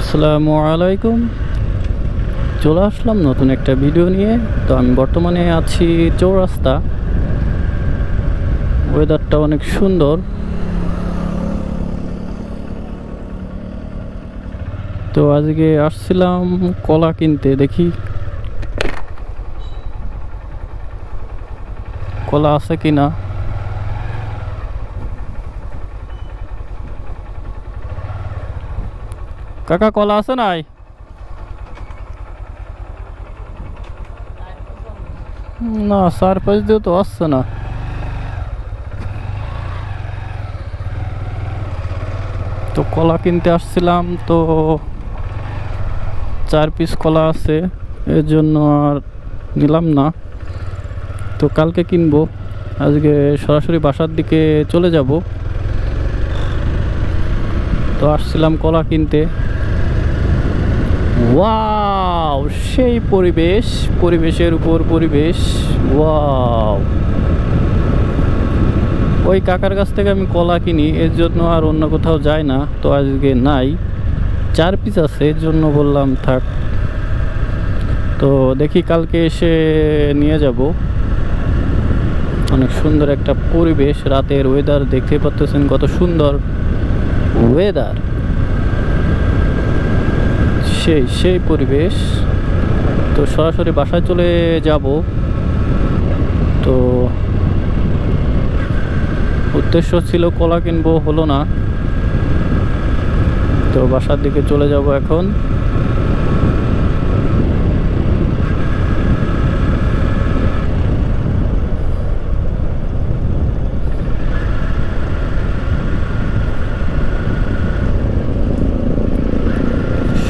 আসসালামু আলাইকুম। চলে আসলাম নতুন একটা ভিডিও নিয়ে। তো আমি বর্তমানে আছি চৌরাস্তা। ওয়েদারটা অনেক সুন্দর। তো আজকে আসছিলাম কলা কিনতে, দেখি। কলা আছে কি কাকা কলা আছে নাই? না চার পাঁচ দিয়ে তো, আসছে না। তো কলা কিনতে আসছিলাম, তো চার পিস কলা আছে, এর জন্য আর নিলাম না। তো কালকে কিনবো, আজকে সরাসরি বাসার দিকে চলে যাব। তো আসছিলাম কলা কিনতে। ওয়াও, সেই পরিবেশ, পরিবেশের উপর পরিবেশ। ওয়াও। ওই কাকার কাছ থেকে আমি কলা কিনি, এর জন্য আর অন্য কোথাও যায় না, তো আজকে নাই। চার পিস আছে, এর জন্য বললাম থাক। তো দেখি কালকে এসে নিয়ে যাব। অনেক সুন্দর একটা পরিবেশ, রাতের ওয়েদার দেখতে পাচ্ছেন কত সুন্দর। ওয়েদার সেই সেই পরিবেশ। তো সরাসরি বাসায় চলে যাব। তো উদ্দেশ্য ছিল কলা কিনবো, হলো না। তো বাসার দিকে চলে যাব এখন।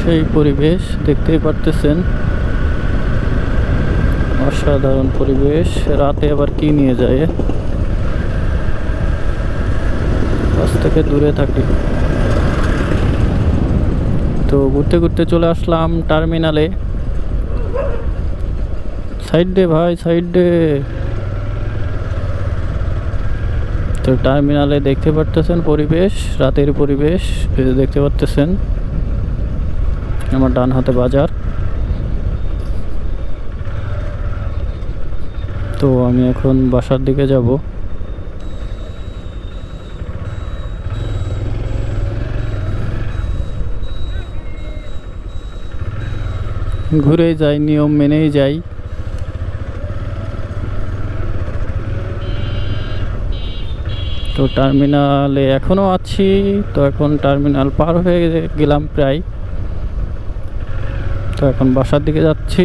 সেই পরিবেশ দেখতেই পারতেছেন। অসাধারণ পরিবেশ। রাতে আবার কি নিয়ে যায়? থেকে দূরে থাকি। তো ঘুরতে ঘুরতে চলে আসলাম টার্মিনালে। সাইড দে ভাই, সাইড দে। তো টার্মিনালে দেখতে পারতেছেন পরিবেশ, রাতের পরিবেশ দেখতে পারতেছেন। আমার ডান হাতে বাজার। তো আমি এখন বাসার দিকে যাব। ঘুরে যাই, নিয়ম মেনেই যাই। তো টার্মিনালে এখনও আছি, তো এখন টার্মিনাল পার হয়ে গেলাম প্রায়। তো এখন বাসার দিকে যাচ্ছি।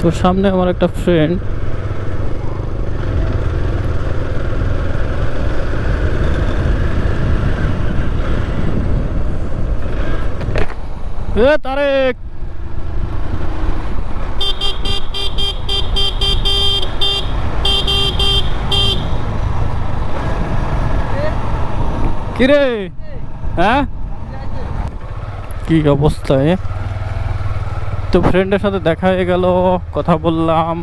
তো সামনে আমার একটা ফ্রেন্ড তারেক! কিরে? হ্যাঁ? কি অবস্থা, এ? তো ফ্রেন্ডের সাথে দেখা হয়ে গেল, কথা বললাম।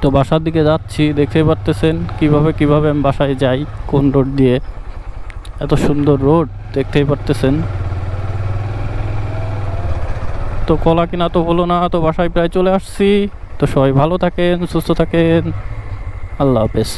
তো বাসার দিকে যাচ্ছি দেখতে পারতেছেন কীভাবে কীভাবে আমি বাসায় যাই, কোন রোড দিয়ে। এত সুন্দর রোড, দেখতেই পারতেছেন। তো কলা কিনা তো হলো না, তো বাসায় প্রায় চলে আসছি। তো সবাই ভালো থাকেন, সুস্থ থাকেন। আল্লাহ হাফেজ।